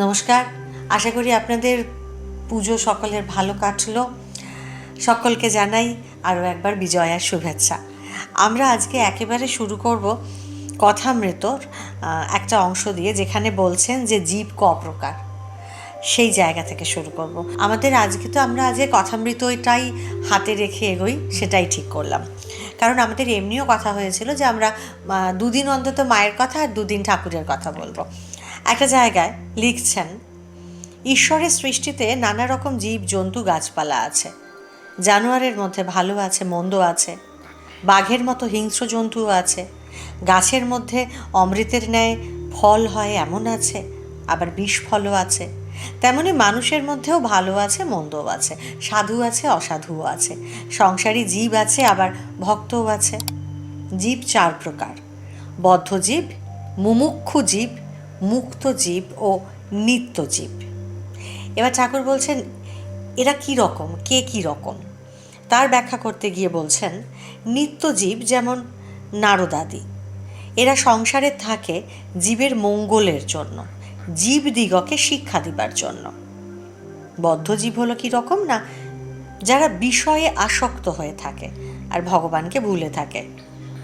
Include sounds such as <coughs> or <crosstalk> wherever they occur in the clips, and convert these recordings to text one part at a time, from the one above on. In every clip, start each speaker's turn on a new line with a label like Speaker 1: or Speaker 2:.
Speaker 1: নমস্কার। আশা করি আপনাদের পুজো সকলের ভালো কাটলো। সকলকে জানাই আরও একবার বিজয়ার শুভেচ্ছা। আমরা আজকে একেবারে শুরু করব কথামৃতর একটা অংশ দিয়ে, যেখানে বলছেন যে জীব ক প্রকার? সেই জায়গা থেকে শুরু করব। আমাদের আজকে তো আমরা আজকে কথামৃতটাই হাতে রেখে এগোই, সেটাই ঠিক করলাম। কারণ আমাদের এমনিও কথা হয়েছিল যে আমরা দুদিন অন্তত মায়ের কথা আর দুদিন ঠাকুরের কথা বলব। একটা জায়গায় লিখছেন, ঈশ্বরের সৃষ্টিতে নানা রকম জীব, জন্তু, গাছপালা আছে। জানোয়ারের মধ্যে ভালো আছে, মন্দ আছে। বাঘের মতো হিংস্র জন্তুও আছে। গাছের মধ্যে অমৃতের ন্যায় ফল হয় এমন আছে, আবার বিষ ফলও আছে। তেমনি মানুষের মধ্যেও ভালো আছে, মন্দও আছে। সাধু আছে, অসাধুও আছে। সংসারী জীব আছে, আবার ভক্তও আছে। জীব চার প্রকার। বদ্ধ জীব, মুমুক্ষু জীব মুক্ত জীব ও নিত্য জীব এবার ঠাকুর বলছেন, এরা কি রকম? কে কি রকম? তার ব্যাখ্যা করতে গিয়ে বলছেন নিত্য জীব যেমন নারদাদি, এরা সংসারে থাকে জীবের মঙ্গলের জন্য, জীব দিগকে শিক্ষা দিবার জন্য। বদ্ধজীব হলো কি রকম না, যারা বিষয়ে আসক্ত হয়ে থাকে আর ভগবানকে ভুলে থাকে,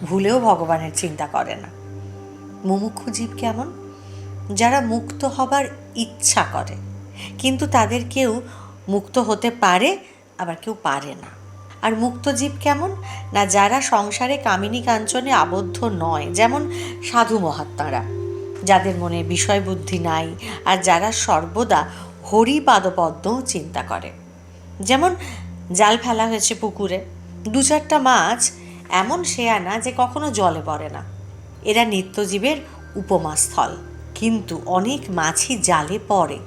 Speaker 1: ভুলেও ভগবানের চিন্তা করে না। মুমুক্ষু জীব কেমন? যারা মুক্ত হবার ইচ্ছা করে। কিন্তু তাদের কেউ মুক্ত হতে পারে, আবার কেউ পারে না। আর মুক্ত জীব কেমন? না, যারা সংসারে কামিনী কাঞ্চনে আবদ্ধ নয়, যেমন সাধু মহাত্মারা, যাদের মনে বিষয় বুদ্ধি নাই, আর যারা সর্বদা হরিপাদপদ্ম চিন্তা করে। যেমন জাল ফেলা হয়েছে পুকুরে, দু চারটা মাছ, এমন শেয়ানা যে কখনো জলে পড়ে না। এরা নিত্যজীবের উপমাস্থল। কিন্তু অনেক মাছই জালে পড়ে।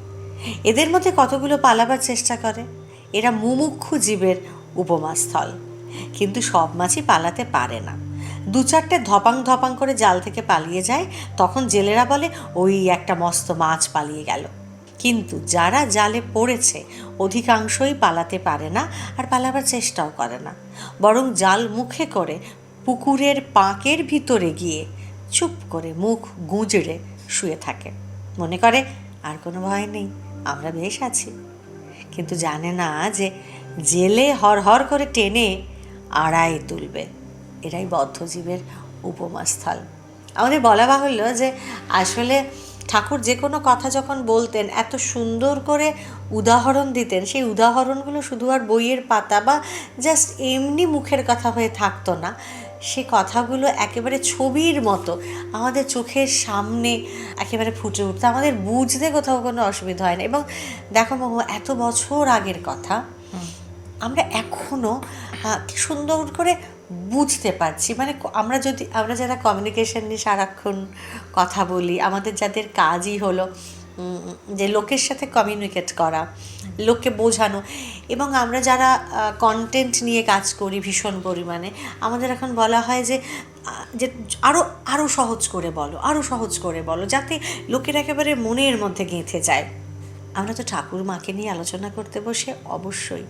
Speaker 1: এদের মধ্যে কতগুলো পালাবার চেষ্টা করে? এরা মুমুক্ষু জীবের উপমাস্থল। কিন্তু সব মাছই পালাতে পারে না। দু চারটে ধপাং ধপাং করে জাল থেকে পালিয়ে যায়, তখন জেলেরা বলে, ওই একটা মস্ত মাছ পালিয়ে গেল। কিন্তু যারা জালে পড়েছে, অধিকাংশই পালাতে পারে না আর পালাবার চেষ্টাও করে না। বরং জাল মুখে করে পুকুরের পাঁকের ভিতরে গিয়ে চুপ করে মুখ গুঁজড়ে শুয়ে থাকে। মনে করে, আর কোনো ভয় নেই, আমরা বেশ আছি। কিন্তু জানে না যে জেলে হর হর করে টেনে আড়াই তুলবে। এরাই বদ্ধজীবের উপমাস্থল। আমাদের বলা বাহুল্য যে আসলে ঠাকুর যে কোনো কথা যখন বলতেন, এত সুন্দর করে উদাহরণ দিতেন, সেই উদাহরণগুলো শুধু আর বইয়ের পাতা বা জাস্ট এমনি মুখের কথা হয়ে থাকতো না। সে কথাগুলো একেবারে ছবির মতো আমাদের চোখের সামনে একেবারে ফুটে উঠতো, আমাদের বুঝতে কোথাও কোনো অসুবিধা হয় না। এবং দেখো মামু, এত বছর আগের কথা, আমরা এখনও সুন্দর করে বুঝতে পারছি। মানে আমরা যদি, আমরা যারা কমিউনিকেশন নিয়ে সারাক্ষণ কথা বলি, আমাদের যাদের কাজই হলো যে লোকের সাথে কমিউনিকেট করা, লোককে বোঝানো এবং আমরা যারা কন্টেন্ট নিয়ে কাজ করি ভীষণ পরিমাণে, আমাদের এখন বলা হয় যে যে আরও আরও সহজ করে বলো আরও সহজ করে বলো, যাতে লোকের একেবারে মনের মধ্যে গেঁথে যায়। আমরা তো ঠাকুর মাকে নিয়ে আলোচনা করতে বসে অবশ্যই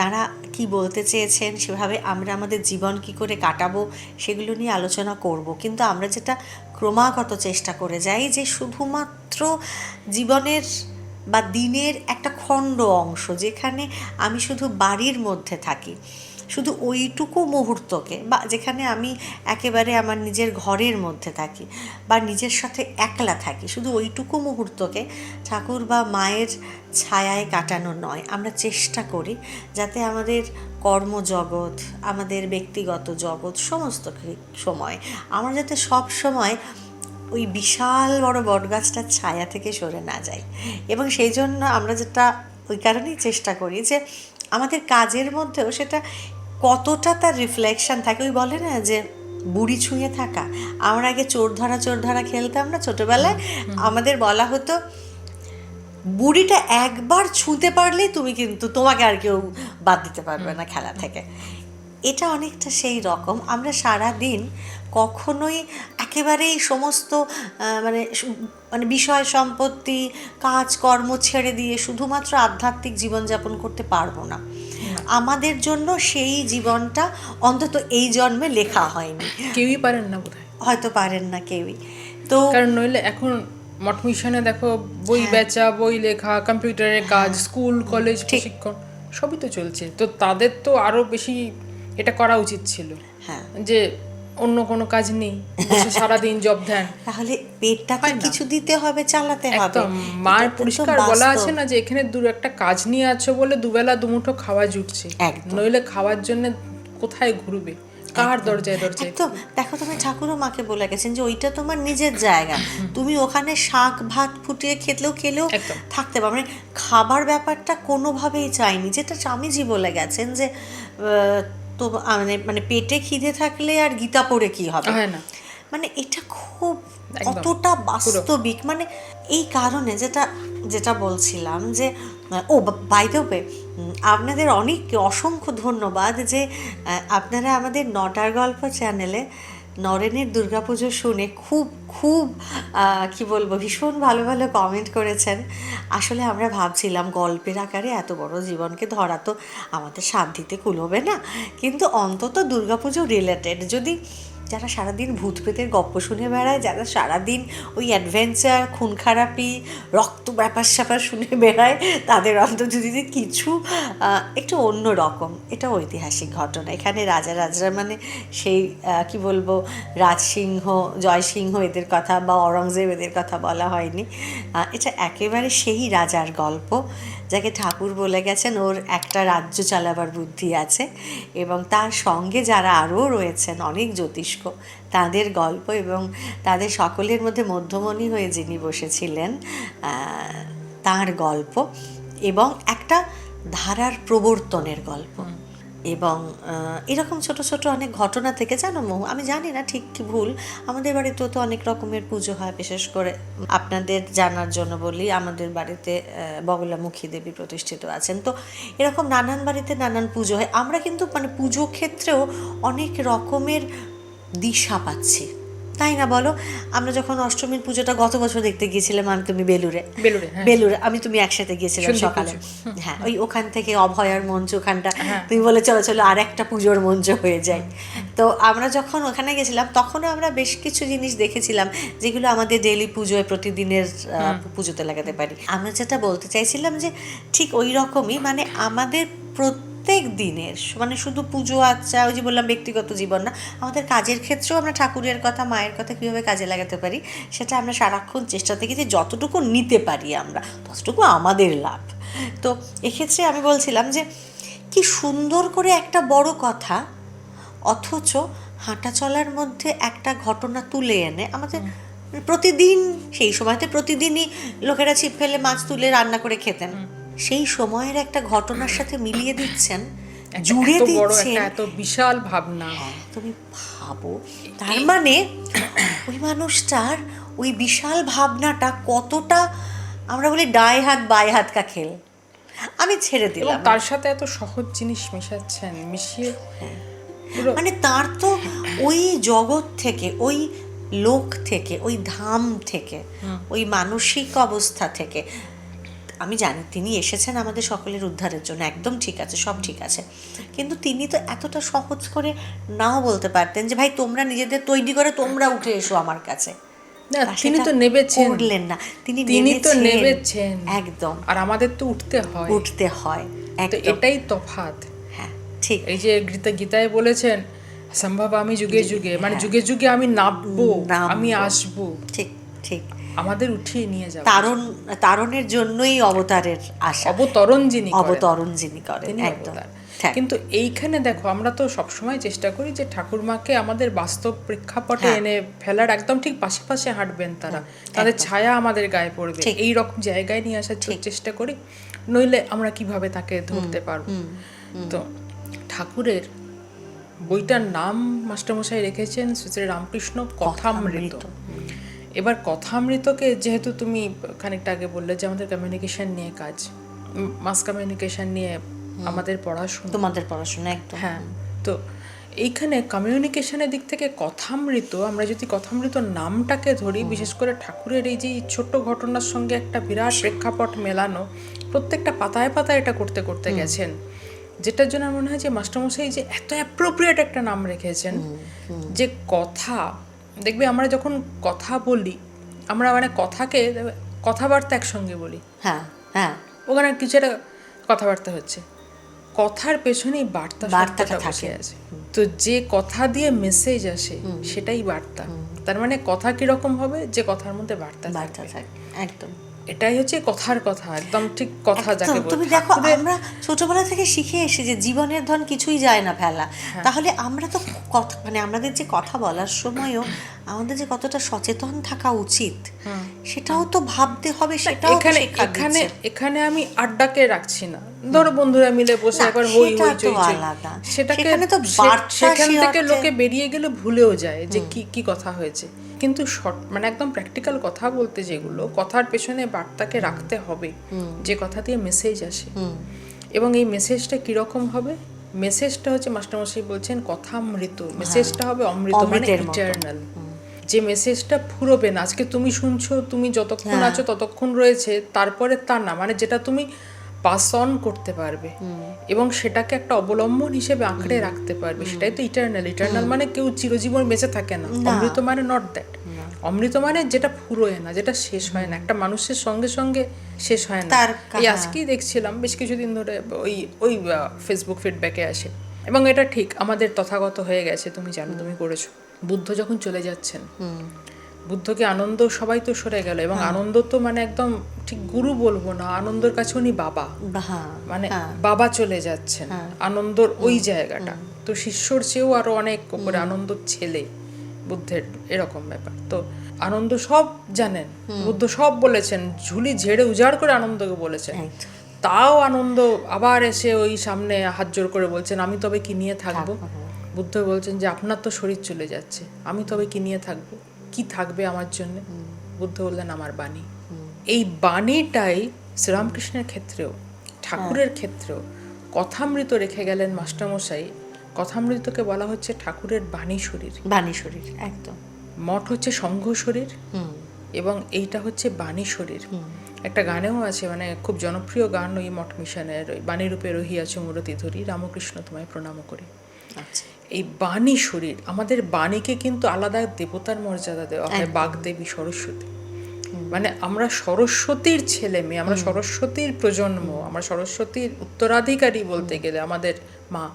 Speaker 1: তারা কি বলতে চেয়েছেন, সেভাবে আমরা আমাদের জীবন কি করে কাটাবো, সেগুলো নিয়ে আলোচনা করব। কিন্তু আমরা যেটা ক্রমাগত চেষ্টা করে যাই যে শুধুমাত্র জীবনের বা দিনের একটা খণ্ড অংশ, যেখানে আমি শুধু বাড়ির মধ্যে থাকি। শুধু ওইটুকু মুহূর্তকে বা যেখানে আমি একেবারে আমার নিজের ঘরের মধ্যে থাকি বা নিজের সাথে একলা থাকি, শুধু ওইটুকু মুহূর্তকে ঠাকুর বা মায়ের ছায়ায় কাটানো নয়। আমরা চেষ্টা করি যাতে আমাদের কর্মজগৎ, আমাদের ব্যক্তিগত জগৎ, সমস্ত সময় আমরা যাতে সব সময় ওই বিশাল বড় বটগাছটার ছায়া থেকে সরে না যাই। এবং সেই জন্য আমরা যেটা, ওই কারণেই চেষ্টা করি যে আমাদের কাজের মধ্যেও সেটা কতটা তার রিফ্লেকশন থাকে? ওই বলে না যে বুড়ি ছুঁয়ে থাকা। আমরা আগে চোর ধরা চোর ধরা খেলতাম না ছোটোবেলায়। আমাদের বলা হতো বুড়িটা একবার ছুঁতে পারলেই তুমি কিন্তু তোমাকে আর কেউ বাদ দিতে পারবে না খেলা থেকে। এটা অনেকটা সেই রকম। আমরা সারা দিন কখনোই একেবারেই সমস্ত মানে মানে বিষয় সম্পত্তি কাজকর্ম ছেড়ে দিয়ে শুধুমাত্র আধ্যাত্মিক জীবনযাপন করতে পারব না। আমাদের জন্য সেই জীবনটা অন্তত এই জন্মে লেখা হয়নি।
Speaker 2: কেউই পারেন না বোধ
Speaker 1: হয়তো পারেন না কেউই। তো
Speaker 2: কারণ নইলে এখন মঠ মিশনে দেখো বই
Speaker 1: হ্যাঁ।
Speaker 2: বেচা বই লেখা কম্পিউটারের কাজ স্কুল কলেজ প্রশিক্ষণ সবই তো চলছে। তো তাদের তো আরও বেশি এটা করা উচিত ছিল।
Speaker 1: হ্যাঁ।
Speaker 2: যে অন্য কোনো কাজ নেই। সারাদিন জব ধ্যান
Speaker 1: তাহলে পেটটা তো কিছু দিতে হবে চালাতে হবে। তো
Speaker 2: পরিষ্কার বলা আছে না যে এখানে দু একটা কাজ নিয়ে আছো বলে দুবেলা দুমুঠো খাওয়া জুটছে। নইলে খাওয়ার জন্য কোথায় ঘুরবে? কার দরজায় দরজায়?
Speaker 1: একদম। দেখো তুমি ঠাকুরও মাকে বলে গেছেন যে ওইটা তোমার নিজের জায়গা। তুমি ওখানে শাক ভাত ফুটিয়ে খেলেও খেলেও থাকতে পারো। মানে খাবার ব্যাপারটা কোনোভাবেই চাইনি। যেটা স্বামীজি বলে গেছেন যে তো মানে মানে পেটে খিদে থাকলে আর গীতা পড়ে কি হবে?
Speaker 2: না।
Speaker 1: মানে এটা খুব অতটা বাস্তবিক। মানে এই কারণে যেটা যেটা বলছিলাম যে ও বাই দ্য ওয়ে আপনাদের অনেক অসংখ্য ধন্যবাদ যে আপনারা আমাদের নটার গল্প চ্যানেলে নরেনের দুর্গাপুজো শুনে খুব খুব কি বলব, ভীষণ ভালো ভালো কমেন্ট করেছেন। আসলে আমরা ভাবছিলাম গল্পের আকারে এত বড় জীবনকে ধরা তো আমাদের শান্তিতে কুলোবে না। কিন্তু অন্তত দুর্গাপুজো রিলেটেড যদি যারা সারাদিন ভূত প্রেতের গপ্প শুনে বেড়ায়, যারা সারাদিন ওই অ্যাডভেঞ্চার খুন খারাপি রক্ত ব্যাপার স্যাপার শুনে বেড়ায়, তাদের অন্তত যদি কিছু একটু অন্য রকম। এটা ঐতিহাসিক ঘটনা। এখানে রাজা, রাজরা মানে সেই কি বলব, রাজসিংহ, জয়সিংহ এদের কথা বা অরঙ্গজেব এদের কথা বলা হয়নি। এটা একেবারে সেই রাজার গল্প। যাকে ঠাকুর বলে গেছেন, ওর একটা রাজ্য চালাবার বুদ্ধি আছে এবং তার সঙ্গে যারা আরও রয়েছেন, অনেক জ্যোতিষ্ক, তাদের গল্প এবং তাদের সকলের মধ্যে মধ্যমণি হয়ে যিনি বসেছিলেন তার গল্প এবং একটা ধারার প্রবর্তনের গল্প। এবং এরকম ছোট ছোট অনেক ঘটনা থেকে, জানো মহু আমি জানি না ঠিক কি ভুল। আমাদের বাড়িতেও তো অনেক রকমের পুজো হয়, বিশেষ করে আপনাদের জানার জন্য বলি, আমাদের বাড়িতে বগলামুখী দেবী প্রতিষ্ঠিত আছেন। তো এরকম নানান বাড়িতে নানান পুজো হয়। আমরা কিন্তু মানে পুজো ক্ষেত্রেও অনেক রকমের দিশা পাচ্ছি। তাই না বলো? আমরা যখন অষ্টমীর পুজোটা গত বছর দেখতে গিয়েছিলাম আমি তুমি বেলুরে
Speaker 2: বেলুড়ে হ্যাঁ।
Speaker 1: আমি তুমি একসাথে গিয়েছিলাম সকালে। হ্যাঁ ওই ওখান থেকে অভয়ার মঞ্চ ওখানটা।
Speaker 2: হ্যাঁ।
Speaker 1: তুমি বলে চলো চলো আর একটা পুজোর মঞ্চ হয়ে যায়। তো আমরা যখন ওখানে গেছিলাম তখনও আমরা বেশ কিছু জিনিস দেখেছিলাম যেগুলো আমাদের ডেলি পুজোয় প্রতিদিনের পুজোতে লাগাতে পারি। আমরা যেটা বলতে চাইছিলাম যে ঠিক ওই রকমই মানে আমাদের প্রত্যেক দিনের মানে শুধু পুজো আচ্ছা ওই যে বললাম ব্যক্তিগত জীবন না আমাদের কাজের ক্ষেত্রেও আমরা ঠাকুরের কথা মায়ের কথা কীভাবে কাজে লাগাতে পারি সেটা আমরা সারাক্ষণ চেষ্টা থেকে যে যতটুকু নিতে পারি আমরা ততটুকু আমাদের লাভ। তো এক্ষেত্রে আমি বলছিলাম যে কি সুন্দর করে একটা বড় কথা অথচ হাঁটা চলার মধ্যে একটা ঘটনা তুলে এনে আমাদের প্রতিদিন সেই সময়তে প্রতিদিনই লোকেরা ছিপ ফেলে মাছ তুলে রান্না করে খেতেন। সেই সময়ের একটা ঘটনার সাথে মিলিয়ে দিচ্ছেন জুড়ে দিচ্ছেন।
Speaker 2: এত বিশাল ভাবনা।
Speaker 1: তুমি ভাবো। তার মানে ওই মানুষটার ওই বিশাল ভাবনাটা কতটা আমরা বলি ডায় হাত বাই হাত কা খেল। আমি ছেড়ে দিলাম।
Speaker 2: তার সাথে এত সহজ জিনিস মেশাচ্ছেন মিশিয়ে
Speaker 1: মানে তার তো ওই জগৎ থেকে ওই লোক থেকে ওই ধাম থেকে ওই মানসিক অবস্থা থেকে আমি জানি তিনি এসেছেন আমাদের সকলের উদ্ধারের জন্য। একদম ঠিক আছে সব ঠিক আছে। কিন্তু তিনি তো এতটা সহজ করে নাও বলতে পারতেন যে ভাই তোমরা নিজেদের তৈরি করে তোমরা উঠে এসো আমার কাছে।
Speaker 2: না তিনি তো নেবেছেন।
Speaker 1: করলেন না। তিনি
Speaker 2: তিনি তো। নেবেছেন।
Speaker 1: একদম।
Speaker 2: আর আমাদের তো উঠতে হয়।
Speaker 1: উঠতে হয়।
Speaker 2: এটাই তফাৎ।
Speaker 1: হ্যাঁ ঠিক।
Speaker 2: এই যে গীতা গীতায় বলেছেন সম্ভব আমি যুগে যুগে মানে যুগে যুগে আমি নামবো। আমি আসব।
Speaker 1: ঠিক ঠিক।
Speaker 2: আমাদের উঠিয়ে নিয়ে যাব।
Speaker 1: তারণ তারণের জন্যই অবতারের আশা।
Speaker 2: অবতরণ যিনি
Speaker 1: অবতরণ যিনি করেন একদম।
Speaker 2: কিন্তু এইখানে দেখো আমরা তো সবসময় চেষ্টা করি যে ঠাকুরমাকে আমাদের বাস্তব প্রেক্ষাপটে
Speaker 1: হ্যাঁ।
Speaker 2: এনে ফেলার একদম ঠিক পাশে পাশে হাঁটবেন তারা। তাদের ছায়া আমাদের গায়ে পড়বে। এই রকম জায়গায় নিয়ে আসার চেষ্টা করি নইলে আমরা কীভাবে তাকে ধরতে পারব? তো ঠাকুরের বইটার নাম মাস্টারমশাই রেখেছেন শ্রী রামকৃষ্ণ কথামৃত। এবার কথামৃতকে যেহেতু তুমি খানিকটা আগে বললে যে আমাদের কমিউনিকেশন নিয়ে কাজ মাস কমিউনিকেশন নিয়ে আমাদের পড়াশোনা।
Speaker 1: তোমাদের পড়াশোনা একদম।
Speaker 2: হ্যাঁ তো এইখানে কমিউনিকেশনের দিক থেকে কথামৃত আমরা যদি কথামৃত নামটাকে ধরি বিশেষ করে ঠাকুরের এই যে ছোট্ট ঘটনার সঙ্গে একটা বিরাট প্রেক্ষাপট মেলানো প্রত্যেকটা পাতায় পাতায় এটা করতে করতে গেছেন। যেটার জন্য আমার মনে হয় যে মাস্টারমশাই যে এত অ্যাপ্রোপ্রিয়েট একটা নাম রেখেছেন যে কথা দেখবে আমরা যখন কথা বলি আমরা মানে কথাকে কথাবার্তা একসঙ্গে বলি।
Speaker 1: হ্যাঁ হ্যাঁ।
Speaker 2: ওখানে কিছু একটা কথাবার্তা হচ্ছে। কথার পেছনেই বার্তা
Speaker 1: বার্তাটা
Speaker 2: থাকে। আছে। তো যে কথা দিয়ে মেসেজ আসে সেটাই বার্তা। তার মানে কথা কীরকম হবে? যে কথার মধ্যে বার্তা
Speaker 1: বার্তা থাকে। একদম।
Speaker 2: এটাই হচ্ছে কথার কথা একদম ঠিক কথা যাকে
Speaker 1: তুমি দেখো আমরা ছোটবেলা থেকে শিখে এসে যে জীবনের ধন কিছুই যায় না ফেলা
Speaker 2: হ্যাঁ।
Speaker 1: তাহলে আমরা তো কথা মানে আমাদের যে কথা বলার সময়ও আমাদের যে কতটা সচেতন থাকা উচিত সেটাও তো ভাবতে হবে সেটাও
Speaker 2: এখানে এখানে এখানে আমি আড্ডাকে রাখছি না। ধরো বন্ধুরা মিলে বসে একবার হই হই চই চই। সেটাকে
Speaker 1: তো
Speaker 2: সেখান থেকে লোকে বেরিয়ে গেলে ভুলেও যায় যে কি কি কথা হয়েছে। কিন্তু শর্ট মানে একদম প্র্যাকটিক্যাল কথা বলতে যেগুলো কথার পেছনে বার্তাকে রাখতে হবে। যে কথা দিয়ে মেসেজ আসে। এবং এই মেসেজটা কীরকম হবে? মেসেজটা হচ্ছে মাস্টারমশাই বলছেন কথামৃত মেসেজটা হবে অমৃত মানে ইটার্নাল যে মেসেজটা ফুরোবে না আজকে তুমি শুনছো তুমি যতক্ষণ
Speaker 1: হ্যাঁ।
Speaker 2: আছো ততক্ষণ রয়েছে তারপরে তা না মানে যেটা তুমি পাস অন করতে পারবে এবং সেটাকে একটা অবলম্বন হিসেবে আঁকড়ে রাখতে পারবে সেটাই তো ইটার্নাল ইটার্নাল মানে কেউ চিরজীবন বেঁচে থাকে না অমৃত মানে নট দ্যাট অমৃত মানে যেটা ফুরোয় না যেটা শেষ হয় না একটা মানুষের সঙ্গে সঙ্গে শেষ হয় না। এই আজকেই দেখছিলাম বেশ কিছুদিন ধরে ওই ওই ফেসবুক ফিডব্যাকে আসে। এবং এটা ঠিক আমাদের তথাগত হয়ে গেছে তুমি জানো তুমি করেছ। বুদ্ধ যখন চলে যাচ্ছেন বুদ্ধকে আনন্দ সবাই তো সরে গেল এবং
Speaker 1: হ্যাঁ।
Speaker 2: আনন্দ তো মানে একদম ঠিক গুরু বলব না আনন্দর কাছে উনি বাবা।
Speaker 1: হ্যাঁ
Speaker 2: মানে বাবা চলে যাচ্ছেন আনন্দর ওই জায়গাটা। তো শিষ্যর চেয়েও আরও অনেক উপরে আনন্দর ছেলে বুদ্ধের এরকম ব্যাপার। তো আনন্দ সব জানেন বুদ্ধ সব বলেছেন ঝুলি ঝেড়ে উজাড় করে আনন্দকে বলেছেন। তাও আনন্দ আবার এসে ওই সামনে হাত জোর করে বলছেন আমি তবে কি নিয়ে থাকব? বুদ্ধ বলছেন যে আপনার তো শরীর চলে যাচ্ছে আমি তবে কি নিয়ে থাকব? কি থাকবে আমার জন্য? বুদ্ধ বললেন আমার বাণী। এই বাণীটাই শ্রীরামকৃষ্ণের ক্ষেত্রেও ঠাকুরের ক্ষেত্রেও কথামৃত রেখে গেলেন মাস্টারমশাই। কথামৃতকে বলা হচ্ছে ঠাকুরের বাণী শরীর।
Speaker 1: বাণী শরীর একদম।
Speaker 2: মঠ হচ্ছে সংঘ শরীর এবং এইটা হচ্ছে বাণী শরীর। একটা গানেও আছে মানে খুব জনপ্রিয় গান ওই মঠ মিশনের ওই বাণী রূপে রহিয়াছে মূরতি ধরি রামকৃষ্ণ তোমায় প্রণাম করি।
Speaker 1: আচ্ছা।
Speaker 2: এই বাণী শরীর আমাদের বাণীকে কিন্তু আলাদা দেবতার মর্যাদা দেওয়া হয় বাগদেবী সরস্বতী। মানে আমরা সরস্বতীর ছেলে মেয়ে আমরা সরস্বতীর প্রজন্ম আমরা সরস্বতীর উত্তরাধিকারী বলতে গেলে আমাদের মা।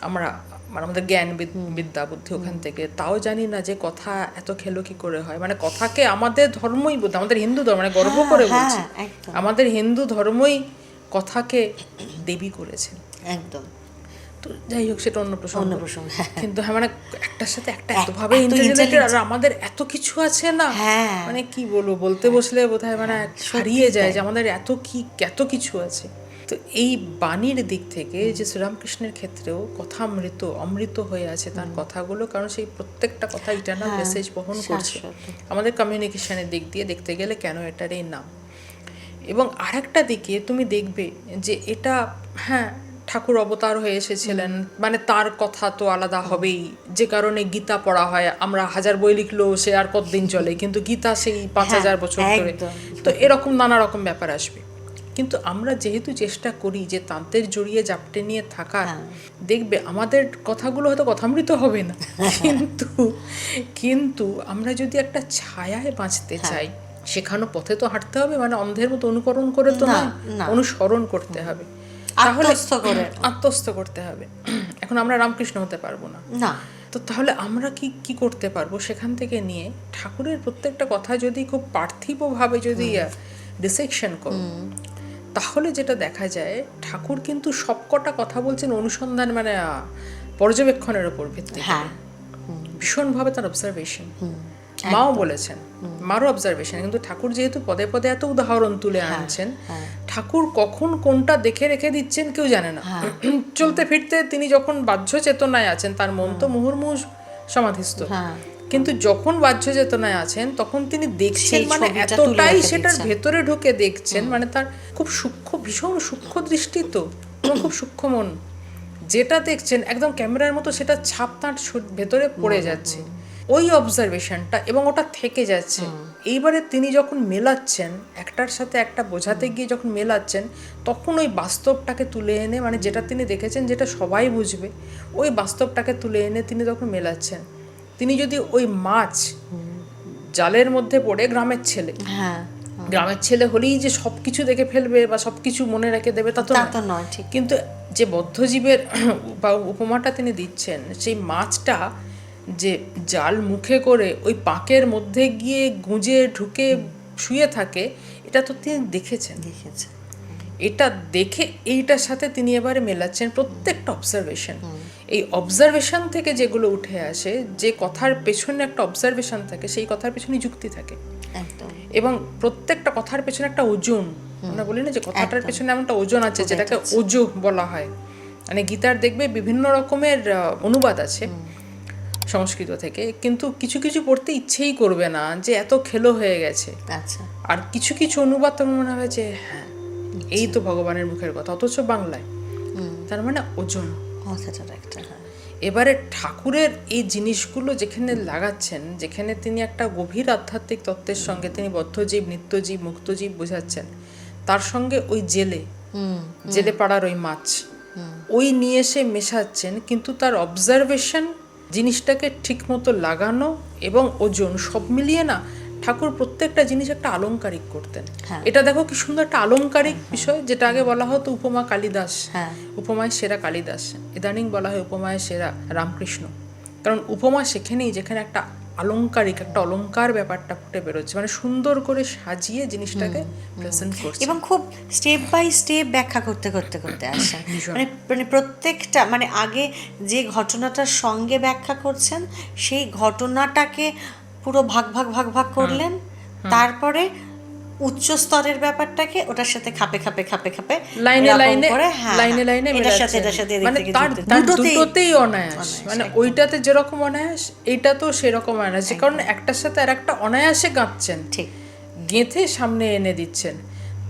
Speaker 2: আমরা মানে আমাদের জ্ঞান বিদ্যা বুদ্ধি ওখান থেকে। তাও জানি না যে কথা এত খেলো কি করে হয়। মানে কথাকে আমাদের ধর্মই বলতে আমাদের হিন্দু ধর্ম মানে গর্ব করে বলছি।
Speaker 1: হ্যাঁ,
Speaker 2: আমাদের হিন্দু ধর্মই কথাকে দেবী করেছেন।
Speaker 1: একদম।
Speaker 2: তো যাই হোক সেটা অন্য প্রসঙ্গ।
Speaker 1: অন্য প্রসঙ্গ, হ্যাঁ।
Speaker 2: কিন্তু হ্যাঁ মানে একটার সাথে একটা
Speaker 1: এক-
Speaker 2: এতভাবে
Speaker 1: এত
Speaker 2: আর আমাদের এত কিছু আছে না
Speaker 1: হ্যাঁ।
Speaker 2: মানে কি বলব বলতে বসলে বোধহয় মানে হারিয়ে যায় যে আমাদের এত কি এত কিছু আছে। তো এই বাণীর দিক থেকে যে শ্রীরামকৃষ্ণের ক্ষেত্রেও কথা অমৃত অমৃত হয়ে আছে তার কথাগুলো কারণ সেই প্রত্যেকটা কথা ইটার্নাল মেসেজ বহন করছে। আমাদের কমিউনিকেশনের দিক দিয়ে দেখতে গেলে কেন এটার এই নাম? এবং আরেকটা দিকে তুমি দেখবে যে এটা হ্যাঁ ঠাকুর অবতার হয়ে এসেছিলেন। মানে তার কথা তো আলাদা হবেই। যে কারণে গীতা পড়া হয় আমরা হাজার বই লিখলেও সে আর কতদিন চলে? কিন্তু গীতা সেই পাঁচ
Speaker 1: হ্যাঁ,
Speaker 2: হাজার বছর ধরে। তো এরকম নানা রকম ব্যাপার আসবে। কিন্তু আমরা যেহেতু চেষ্টা করি যে তান্ত্রের জড়িয়ে জাপটে নিয়ে থাকার
Speaker 1: হ্যাঁ।
Speaker 2: দেখবে আমাদের কথাগুলো হয়তো কথামৃত হবে না। <laughs> কিন্তু কিন্তু আমরা যদি একটা ছায়ায় বাঁচতে
Speaker 1: হ্যাঁ।
Speaker 2: চাই সেখানে পথে তো হাঁটতে হবে। মানে অন্ধের মতো অনুকরণ করে তো
Speaker 1: না।
Speaker 2: অনুসরণ করতে হবে।
Speaker 1: আত্মস্থ করে।
Speaker 2: আত্মস্থ করতে হবে। এখন আমরা রামকৃষ্ণ হতে পারব না।
Speaker 1: না।
Speaker 2: তো তাহলে আমরা কি কি করতে পারব সেখান থেকে নিয়ে? ঠাকুরের প্রত্যেকটা কথা যদি খুব পার্থিবভাবে যদি ডিসেকশন করো তাহলে যেটা দেখা যায় ঠাকুর কিন্তু সবকটা কথা বলছেন অনুসন্ধান মানে পর্যবেক্ষণের উপর ভিত্তি।
Speaker 1: হ্যাঁ।
Speaker 2: ভীষণভাবে তার অবজারভেশন মাও বলেছেন মারও অবজারভেশন কিন্তু ঠাকুর যেহেতু পদে পদে এত উদাহরণ তুলে
Speaker 1: হ্যাঁ,
Speaker 2: আনছেন ঠাকুর কখন কোনটা দেখে রেখে দিচ্ছেন কেউ জানে না।
Speaker 1: হ্যাঁ। <clears throat>
Speaker 2: চলতে ফিরতে তিনি যখন বাহ্য চেতনায় আছেন তার মন তো মুহুর্মুহ সমাধিস্থ।
Speaker 1: হ্যাঁ।
Speaker 2: কিন্তু যখন বাহ্য চেতনায় আছেন তখন তিনি দেখছেন মানে এতটাই সেটার ভেতরে ঢুকে দেখছেন মানে তার খুব সূক্ষ্ম ভীষণ সূক্ষ্ম দৃষ্টি তো এবং খুব সূক্ষ্ম মন। যেটা দেখছেন একদম ক্যামেরার মতো সেটা ছাপ তার ভেতরে পড়ে যাচ্ছে। ওই অবজারভেশনটা এবং ওটা থেকে যাচ্ছে। এইবারে তিনি যখন মেলাচ্ছেন একটার সাথে একটা বোঝাতে গিয়ে যখন মেলাচ্ছেন তখন ওই বাস্তবটাকে তুলে এনে মানে যেটা তিনি দেখেছেন যেটা সবাই বুঝবে ওই বাস্তবটাকে তুলে এনে তিনি তখন মেলাচ্ছেন। তিনি যদি ওই মাছ জালের মধ্যে পড়ে গ্রামের ছেলে
Speaker 1: হ্যাঁ
Speaker 2: গ্রামের ছেলে হলেই যে সব কিছু দেখে ফেলবে বা সব কিছু মনে রেখে দেবে তা তো। নয়
Speaker 1: ঠিক।
Speaker 2: কিন্তু যে বদ্ধজীবের <clears throat> বা উপমাটা তিনি দিচ্ছেন সেই মাছটা যে জাল মুখে করে ওই পাকের মধ্যে গিয়ে গুঁজে ঢুকে শুয়ে থাকে এটা তো তিনি দেখেছেন।
Speaker 1: দেখেছে
Speaker 2: এটা দেখে এইটার সাথে তিনি এবারে মেলাচ্ছেন প্রত্যেকটা অবজারভেশন এই অবজারভেশন থেকে যেগুলো উঠে আসে যে কথার পেছনে একটা অবজারভেশন থাকে সেই কথার পেছনে যুক্তি থাকে। এবং প্রত্যেকটা কথার পেছনে একটা ওজন। আমরা বলি না যে কথাটার পেছনে এমন একটা ওজন আছে যেটাকে ওজো বলা হয়। মানে গীতার দেখবে বিভিন্ন রকমের অনুবাদ আছে। সংস্কৃত থেকে কিন্তু কিছু কিছু পড়তে ইচ্ছেই করবে না যে এত খেলো হয়ে গেছে।
Speaker 1: আচ্ছা।
Speaker 2: আর কিছু কিছু অনুবাদ তোমার মনে হবে যে হ্যাঁ এই তো ভগবানের মুখের কথা অথচ বাংলায়। তার মানে ওজন।
Speaker 1: একটা হ্যাঁ
Speaker 2: এবারে ঠাকুরের এই জিনিসগুলো যেখানে লাগাচ্ছেন যেখানে তিনি একটা গভীর আধ্যাত্মিক তত্ত্বের সঙ্গে তিনি বদ্ধজীব নিত্যজীব মুক্তজীব বোঝাচ্ছেন তার সঙ্গে ওই জেলে জেলে পাড়ার ওই মাছ ওই নিয়ে এসে মেশাচ্ছেন কিন্তু তার অবজারভেশন জিনিসটাকে ঠিকমতো লাগানো এবং ওজন সব মিলিয়ে না ঠাকুর প্রত্যেকটা জিনিস একটা আলংকারিক করতেন।
Speaker 1: হ্যাঁ।
Speaker 2: এটা দেখো কি সুন্দর একটা আলংকারিক বিষয় যেটা আগে বলা হতো উপমা কালিদাস
Speaker 1: হ্যাঁ।
Speaker 2: উপমায় সেরা কালিদাস। ইদানিং বলা হয় উপমায় সেরা রামকৃষ্ণ। কারণ উপমা সেখানেই যেখানে একটা আলংকারিক একটা অলংকার ব্যাপারটা ফুটে বেরোচ্ছে। মানে সুন্দর করে সাজিয়ে জিনিসটাকে প্রেজেন্ট করছে।
Speaker 1: এবং খুব স্টেপ বাই স্টেপ ব্যাখ্যা করতে করতে করতে <coughs>
Speaker 2: আসে
Speaker 1: মানে মানে প্রত্যেকটা মানে আগে যে ঘটনাটার সঙ্গে ব্যাখ্যা করছেন সেই ঘটনাটাকে পুরো ভাগ ভাগ ভাগ ভাগ করলেন। তারপরে উচ্চ স্তরের ব্যাপারটাকে ওটার সাথে খাপে খাপে খাপে খাপে
Speaker 2: লাইনে লাইনে
Speaker 1: হ্যাঁ,
Speaker 2: লাইনে
Speaker 1: হ্যাঁ,
Speaker 2: লাইনে
Speaker 1: এটার সাথে এটার সাথে
Speaker 2: মানে তার
Speaker 1: দুটোতেই
Speaker 2: অনায়াস মানে ওইটাতে যেরকম অনায়াস এইটাতেও সেরকম অনায়াস। কারণ একটার সাথে আর একটা অনায়াসে গাঁথছেন।
Speaker 1: ঠিক।
Speaker 2: গেঁথে সামনে এনে দিচ্ছেন।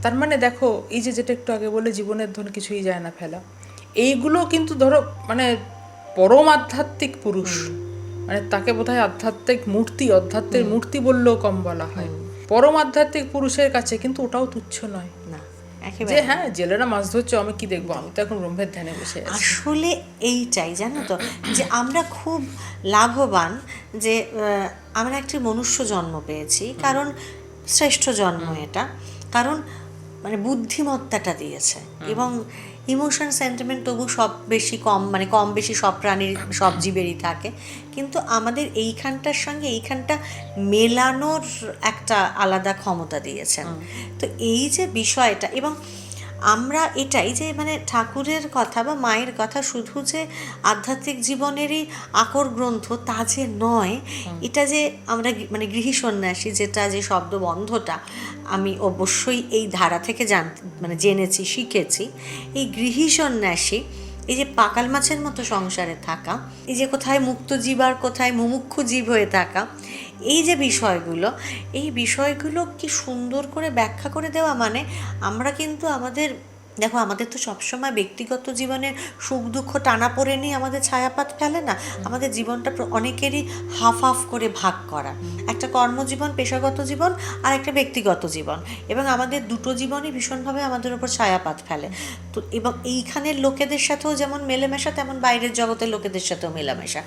Speaker 2: তার মানে দেখো এই যে যেটা একটু আগে বলে জীবনের ধন কিছুই যায় না ফেলা। এইগুলো কিন্তু ধরো মানে পরম আধ্যাত্মিক পুরুষ। মানে তাকে বোধহয় আধ্যাত্মিক মূর্তি অধ্যাত্মের মূর্তি বললেও কম বলা হয়। পরম আধ্যাত্মিক পুরুষের কাছে কিন্তু ওটাও তুচ্ছ নয়।
Speaker 1: না
Speaker 2: যে হ্যাঁ জেলেরা মাছ ধরছে আমি কি দেখব? আমি তো এখন ব্রহ্মের ধ্যানে বসে
Speaker 1: আসলে এইটাই জানো তো যে আমরা খুব লাভবান যে আমরা একটি মনুষ্য জন্ম পেয়েছি কারণ শ্রেষ্ঠ জন্ম এটা কারণ মানে বুদ্ধিমত্তাটা দিয়েছে এবং ইমোশন সেন্টিমেন্ট তবু সব বেশি কম মানে কম বেশি সব প্রাণীর সব জীবেরই থাকে। কিন্তু আমাদের এইখানটার সঙ্গে এইখানটা মেলানোর একটা আলাদা ক্ষমতা দিয়েছেন। তো এই যে বিষয়টা এবং আমরা এটাই যে মানে ঠাকুরের কথা বা মায়ের কথা শুধু যে আধ্যাত্মিক জীবনেরই আকর গ্রন্থ তা যে নয় এটা যে আমরা মানে গৃহী সন্ন্যাসী যেটা যে শব্দবন্ধটা আমি অবশ্যই এই ধারা থেকে জান মানে জেনেছি শিখেছি। এই গৃহী সন্ন্যাসী এই যে পাকাল মাছের মতো সংসারে থাকা এই যে কোথায় মুক্ত জীব আর কোথায় মুমুক্ষু জীব হয়ে থাকা এই যে বিষয়গুলো, এই বিষয়গুলো কি সুন্দর করে ব্যাখ্যা করে দেওয়া মানে আমরা কিন্তু আমাদের দেখো, আমাদের তো সবসময় ব্যক্তিগত জীবনের সুখ দুঃখ টানা পড়ে নিয়ে আমাদের ছায়াপাত ফেলে না। আমাদের জীবনটা অনেকেরই হাফ হাফ করে ভাগ করা। একটা কর্মজীবন, পেশাগত জীবন আর একটা ব্যক্তিগত জীবন। এবং আমাদের দুটো জীবনই ভীষণভাবে আমাদের উপর ছায়াপাত ফেলে। তো এবং এইখানের লোকেদের সাথেও যেমন মেলেমেশা, তেমন বাইরের জগতের লোকেদের সাথেও মেলামেশা।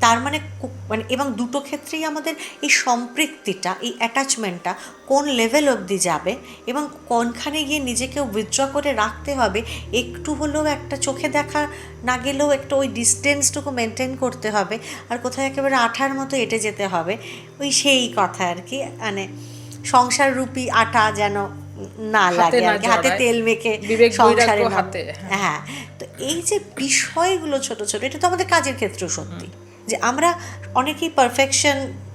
Speaker 1: তার মানে মানে এবং দুটো ক্ষেত্রেই আমাদের এই সম্পৃক্তিটা, এই অ্যাটাচমেন্টটা কোন লেভেল অবধি যাবে এবং কোনখানে গিয়ে নিজেকে উইথড্র করে রাখতে হবে একটু হলেও একটা চোখে দেখা না গেলেও একটু ওই ডিস্টেন্সটুকু মেনটেন করতে হবে আর কোথায় একেবারে আঠার মতো এঁটে যেতে হবে ওই সেই কথা আর কি মানে সংসার রূপী আটা যেন না লাগে আর কি হাতে তেল মেখে
Speaker 2: বিবেক
Speaker 1: সংসারে
Speaker 2: হাতে,
Speaker 1: হ্যাঁ। তো এই যে বিষয়গুলো ছোট ছোট এটা তো আমাদের কাজের ক্ষেত্রেও সত্যি যে আমরা অনেকেই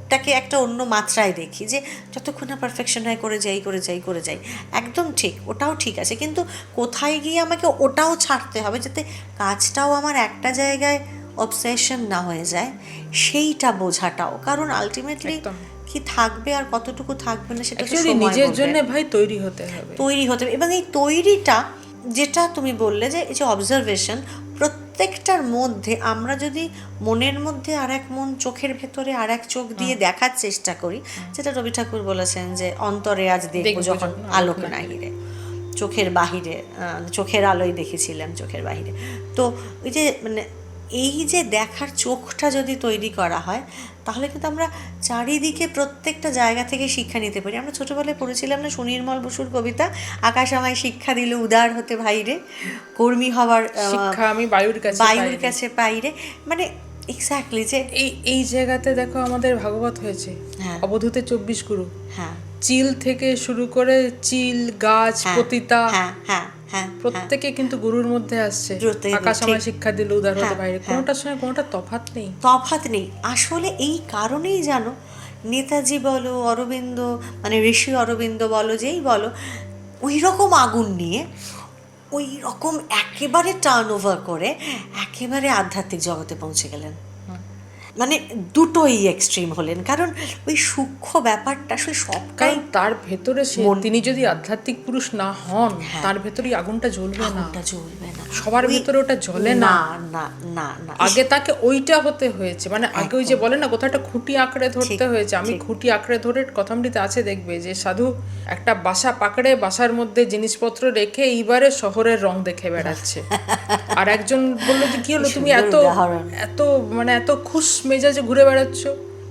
Speaker 1: পারফেকশনটাকে একটা অন্য মাত্রায় দেখি যে যতক্ষণ না পারফেকশন হয় করে যাই করে যাই করে যাই। একদম ঠিক ওটাও ঠিক আছে। কিন্তু কোথায় গিয়ে আমাকে ওটাও ছাড়তে হবে যাতে কাজটাও আমার একটা জায়গায় অবসেশন না হয়ে যায় সেইটা বোঝাটাও। কারণ আলটিমেটলি কি থাকবে আর কতটুকু থাকবে না সেটা
Speaker 2: নিজের জন্য ভাই তৈরি হতে হবে।
Speaker 1: তৈরি হতে হবে। এবং এই তৈরিটা যেটা তুমি বললে যে এই যে অবজারভেশন প্রত্যেকটার মধ্যে আমরা যদি মনের মধ্যে আর এক মন চোখের ভেতরে আর এক চোখ দিয়ে দেখার চেষ্টা করি যেটা রবি ঠাকুর বলেছেন যে অন্তরে আজ দেখব যখন আলোক নাহিরে চোখের বাহিরে চোখের আলোয় দেখেছিলাম চোখের বাহিরে। তো ওই যে মানে এই যে দেখার চোখটা যদি তৈরি করা হয় তাহলে কিন্তু আমরা চারিদিকে প্রত্যেকটা জায়গা থেকে শিক্ষা নিতে পারি। আমরা ছোটোবেলায় পড়েছিলাম না সুনির্মল বসুর কবিতা আকাশ আমায় শিক্ষা দিল উদার হতে ভাইরে কর্মী হওয়ার
Speaker 2: শিক্ষা আমি বায়ুর কাছে
Speaker 1: বায়ুর কাছে পাইরে। মানে এক্স্যাক্টলি যে
Speaker 2: এই এই জায়গাতে দেখো আমাদের ভাগবত হয়েছে
Speaker 1: হ্যাঁ।
Speaker 2: অবধূতে চব্বিশ গুরু।
Speaker 1: হ্যাঁ।
Speaker 2: চিল থেকে শুরু করে চিল গাছ
Speaker 1: হ্যাঁ,
Speaker 2: পতিতা
Speaker 1: হ্যাঁ হ্যাঁ। হ্যাঁ
Speaker 2: প্রত্যেকে কিন্তু গুরুর মধ্যে আসছে। আকাশ
Speaker 1: ঠিক।
Speaker 2: শিক্ষা দিল
Speaker 1: হ্যাঁ,
Speaker 2: বাইরে
Speaker 1: হ্যাঁ।
Speaker 2: কোনোটার সঙ্গে কোনোটা তফাৎ নেই।
Speaker 1: তফাৎ নেই। আসলে এই কারণেই জানো নেতাজি বলো অরবিন্দ মানে ঋষি অরবিন্দ বলো যেই বলো ওই রকম আগুন নিয়ে ওই রকম একেবারে টার্ন ওভার করে একেবারে আধ্যাত্মিক জগতে পৌঁছে গেলেন। মানে দুটোই এক্সট্রিম হলেন। কারণ ওই সূক্ষ্ম ব্যাপারটা আসলে সবটাই
Speaker 2: তার ভেতরে তিনি যদি আধ্যাত্মিক পুরুষ না হন তার ভেতরে আগুনটা জ্বলবে না।
Speaker 1: আগুনটা জ্বলবে না।
Speaker 2: সবার ভেতরে ওটা জ্বলে না।
Speaker 1: না না না
Speaker 2: আগে তাকে ওইটা হতে হয়েছে। মানে আগে ওই যে বলে না কোথাও একটা খুঁটি আঁকড়ে ধরতে হয়েছে। আমি খুঁটি আঁকড়ে ধরে কথামটিতে আছে দেখবে যে সাধু একটা বাসা পাকড়ে বাসার মধ্যে জিনিসপত্র রেখে এইবারে শহরের রং দেখে বেড়াচ্ছে। আর একজন বলল যে কি হলো? <laughs> তুমি এত এত মানে এত খুশ মেজাজে ঘুরে বেড়াচ্ছ?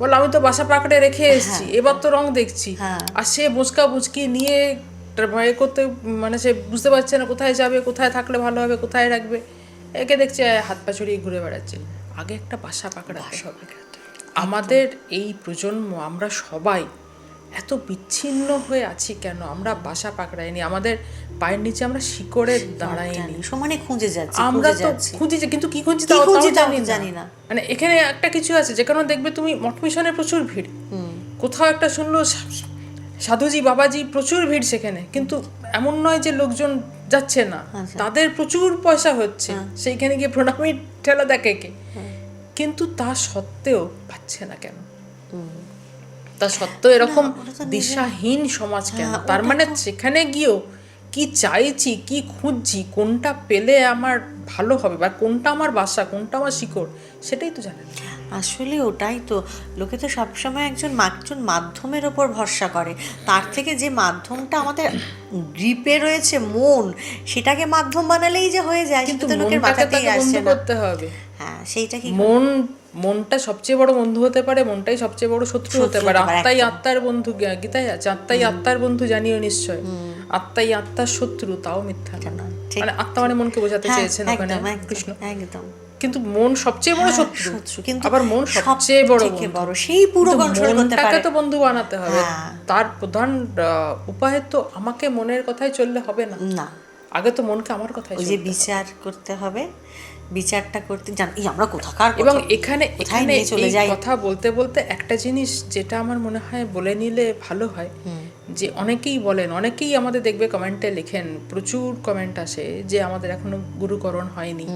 Speaker 2: বলল আমি তো বাসা পাকড়ে রেখে এসেছি এবার তো রং দেখছি।
Speaker 1: হ্যাঁ।
Speaker 2: আর সে বুঝকা বুচকি নিয়ে ভয় করতে মানে সে বুঝতে পারছে না কোথায় যাবে কোথায় থাকলে ভালো হবে কোথায় রাখবে। একে দেখছে হাত পা ছড়িয়ে ঘুরে বেড়াচ্ছে। আগে একটা বাসা পাকড়া হবে আমাদের এই প্রজন্ম আমরা সবাই এত বিচ্ছিন্ন হয়ে আছি কেন? আমরা বাসা পাকড়াইনি আমাদের পায়ের নিচে আমরা শিকড়ে দাঁড়াইনি।
Speaker 1: সমানে খুঁজে যাচ্ছি
Speaker 2: আমরা
Speaker 1: খুঁজে
Speaker 2: তো
Speaker 1: যাচ্ছি।
Speaker 2: কিন্তু কি খুঁজি
Speaker 1: কি
Speaker 2: তাও
Speaker 1: খুঁজি
Speaker 2: জানি না।
Speaker 1: জানি না।
Speaker 2: মানে এখানে একটা কিছু আছে যেখানে দেখবে তুমি মঠ মিশনে প্রচুর ভিড়। কোথাও একটা শুনলো সাধুজি বাবাজি প্রচুর ভিড় সেখানে কিন্তু এমন নয় যে লোকজন যাচ্ছে না।
Speaker 1: আচ্ছা।
Speaker 2: তাদের প্রচুর পয়সা হচ্ছে
Speaker 1: হ্যাঁ।
Speaker 2: সেইখানে গিয়ে প্রণামী ঠেলা দেখে কে। কিন্তু তা সত্ত্বেও পাচ্ছে না কেন? তা সত্ত্বেও এরকম দিশাহীন সমাজ কেন?
Speaker 1: হ্যাঁ,
Speaker 2: তার মানে সেখানে গিয়েও কি চাইছি কি খুঁজছি কোনটা পেলে আমার ভালো হবে বা কোনটা আমার বাসা কোনটা আমার শিকড় সেটাই তো জানেন
Speaker 1: আসলে ওটাই তো। লোকে তো সবসময় একজন একজন মাধ্যমের ওপর ভরসা করে। তার থেকে যে মাধ্যমটা আমাদের গ্রিপে রয়েছে মন সেটাকে মাধ্যম বানালেই যে হয়ে যায়
Speaker 2: কিন্তু
Speaker 1: লোকের মাথাতেই আসছে না।
Speaker 2: করতে হবে।
Speaker 1: হ্যাঁ সেইটা কি
Speaker 2: মন মনটা সবচেয়ে বড় বন্ধু হতে পারে মনটাই সবচেয়ে বড় শত্রু হতে পারে। আত্মাই আত্মার বন্ধু গীতায় আছে আত্মাই আত্মার বন্ধু জানিও নিশ্চয়। আত্মাই আত্মার শত্রু তাও মিথ্যা মানে আত্মা মানে মনকে বোঝাতে
Speaker 1: হ্যাঁ,
Speaker 2: চেয়েছেন ওখানে কৃষ্ণ।
Speaker 1: একদম।
Speaker 2: কিন্তু মন সবচেয়ে বড়
Speaker 1: হ্যাঁ,
Speaker 2: শত্রু।
Speaker 1: কিন্তু
Speaker 2: আবার মন সবচেয়ে বড়।
Speaker 1: বড় সেই পুরো কন্ট্রোল করতে
Speaker 2: মনটাকে
Speaker 1: পারে।
Speaker 2: তো বন্ধু বানাতে হবে।
Speaker 1: হ্যাঁ।
Speaker 2: তার প্রধান উপায় তো আমাকে মনের কথাই চললে হবে না।
Speaker 1: না।
Speaker 2: আগে তো মনকে আমার কথাই
Speaker 1: যে বিচার করতে হবে। বিচারটা করতে জান এই আমরা কোথাকার
Speaker 2: এবং এখানে এখানে
Speaker 1: চলে যাই?
Speaker 2: কথা বলতে বলতে একটা জিনিস যেটা আমার মনে হয় বলে নিলে ভালো হয় যে অনেকেই বলেন অনেকেই আমাদের দেখবে কমেন্টে লেখেন প্রচুর কমেন্ট আসে যে আমাদের এখনও গুরুকরণ হয়নি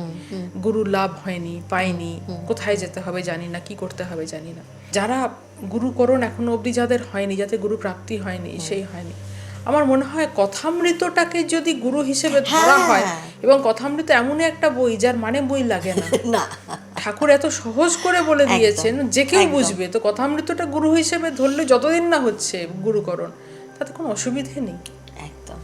Speaker 2: গুরু লাভ হয়নি পাইনি কোথায় যেতে হবে জানি না কি করতে হবে জানি না। যারা গুরুকরণ এখনও অবধি যাদের হয়নি যাতে গুরু প্রাপ্তি হয়নি সেই হয়নি। আমার মনে হয় কথামৃতটাকে যদি গুরু হিসেবে ধরা হয়।
Speaker 1: হ্যাঁ।
Speaker 2: এবং কথামৃত এমনই একটা বই যার মানে বই লাগে না। <laughs>
Speaker 1: না।
Speaker 2: ঠাকুর এত সহজ করে বলে দিয়েছেন যে কেউ বুঝবে। তো কথামৃতটা গুরু হিসেবে ধরলে যতদিন না হচ্ছে গুরুকরণ তাতে কোনো অসুবিধে নেই।
Speaker 1: একদম।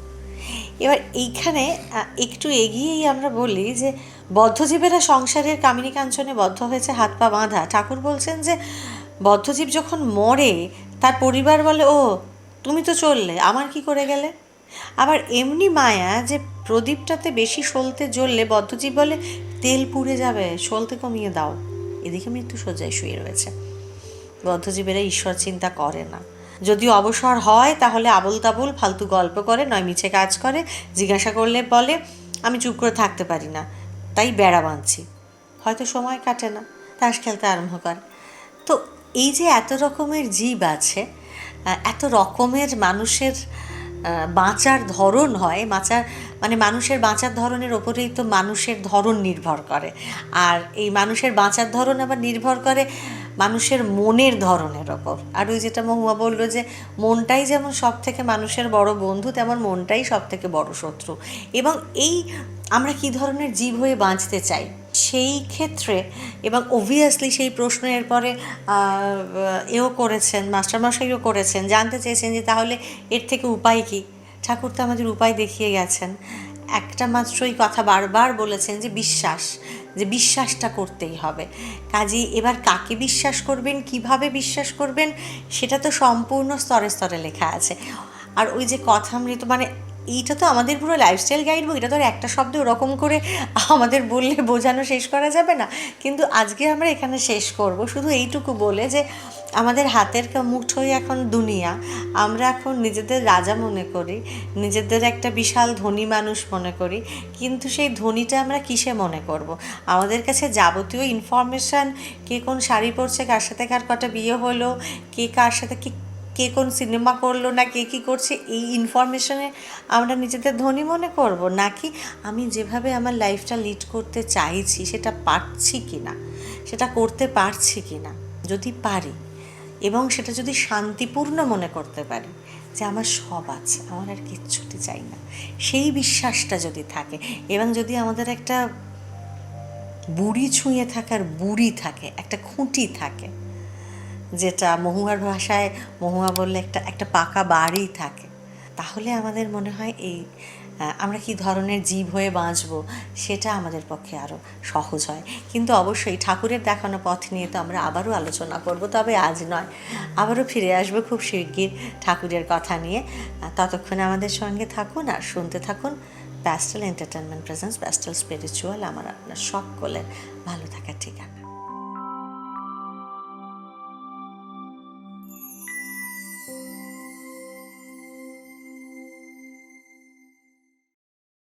Speaker 1: এবার এইখানে একটু এগিয়েই আমরা বলি যে বদ্ধজীবেরা সংসারের কামিনী কাঞ্চনে বদ্ধ হয়েছে হাত পা বাঁধা। ঠাকুর বলছেন যে বদ্ধজীব যখন মরে তার পরিবার বলে ও তুমি তো চললে, আমার কি করে গেলে? আবার এমনি মায়া যে প্রদীপটাতে বেশি সলতে জ্বললে, বদ্ধজীব বলে, তেল পুড়ে যাবে, সলতে কমিয়ে দাও। এদিকে মৃত্যু সজ্জায় শুয়ে রয়েছে। বদ্ধজীবেরা ঈশ্বর চিন্তা করে না। যদি অবসর হয়, তাহলে আবল তাবল ফালতু গল্প করে, নয় মিছে কাজ করে, জিজ্ঞাসা করলে বলে, আমি চুপ করে থাকতে পারি না, তাই বেড়া বাঁধছি। হয়তো সময় কাটে না, তাস খেলতে আরম্ভ করে। তো এই যে এত রকমের জীব আছে এত রকমের মানুষের বাঁচার ধরন হয়। বাঁচার মানে মানুষের বাঁচার ধরনের ওপরেই তো মানুষের ধরন নির্ভর করে। আর এই মানুষের বাঁচার ধরন আবার নির্ভর করে মানুষের মনের ধরনের ওপর। আর ওই যেটা মহুয়া বলল যে, মনটাই যেমন সব থেকে মানুষের বড় বন্ধু, তেমন মনটাই সব থেকে বড় শত্রু। এবং এই আমরা কি ধরনের জীব হয়ে বাঁচতে চাই? সেই ক্ষেত্রে এবং অবভিয়াসলি সেই প্রশ্ন এরপরে এও করেছেন, মাস্টারমশাইও করেছেন, জানতে চেয়েছেন যে তাহলে এর থেকে উপায় কি? ঠাকুর তো আমাদের উপায় দেখিয়ে গেছেন। একটা মাত্রই কথা বারবার বলেছেন যে বিশ্বাস, যে বিশ্বাসটা করতেই হবে। কাজেই এবার কাকে বিশ্বাস করবেন, কীভাবে বিশ্বাস করবেন, সেটা তো সম্পূর্ণ স্তরে স্তরে লেখা আছে। আর ওই যে কথামৃত মানে এইটা তো আমাদের পুরো লাইফস্টাইল গাইড বই এটা তো আর একটা শব্দ ওরকম করে আমাদের বললে বোঝানো শেষ করা যাবে না। কিন্তু আজকে আমরা এখানে শেষ করব। শুধু এইটুকু বলে যে, আমাদের হাতের মুঠোই এখন দুনিয়া। আমরা এখন নিজেদের রাজা মনে করি, নিজেদের একটা বিশাল ধনী মানুষ মনে করি, কিন্তু সেই ধনীটা আমরা কিসে মনে করব। আমাদের কাছে যাবতীয় ইনফরমেশান কে কোন শাড়ি পরছে, কার সাথে কার কটা বিয়ে হলো, কে কার সাথে কি কে কোন সিনেমা করল না কে কী করছে, এই ইনফরমেশনে আমরা নিজেদের ধনী মনে করব? নাকি আমি যেভাবে আমার লাইফটা লিড করতে চাইছি, সেটা পারছি কি না সেটা করতে পারছি কি না যদি পারি, এবং সেটা যদি শান্তিপূর্ণ মনে করতে পারি যে আমার সব আছে, আমার আর কিচ্ছুটি চাই না। সেই বিশ্বাসটা যদি থাকে, এবং যদি আমাদের একটা বুড়ি ছুঁয়ে থাকার বুড়ি থাকে, একটা খুঁটি থাকে যেটা মহুয়ার ভাষায় মহুয়া বললে একটা একটা পাকা বাড়ি থাকে। তাহলে আমাদের মনে হয় এই আমরা কি ধরনের জীব হয়ে বাঁচবো, সেটা আমাদের পক্ষে আরও সহজ হয়। কিন্তু অবশ্যই ঠাকুরের দেখানো পথ নিয়ে তো আমরা আবারও আলোচনা করব, তবে আজ নয়। আবারও ফিরে আসব খুব শিগগির ঠাকুরের কথা নিয়ে। ততক্ষণে আমাদের সঙ্গে থাকুন আর শুনতে থাকুন pastel entertainment presence pastel spiritual আমার আপনার সকলের ভালো থাকার ঠিকানা।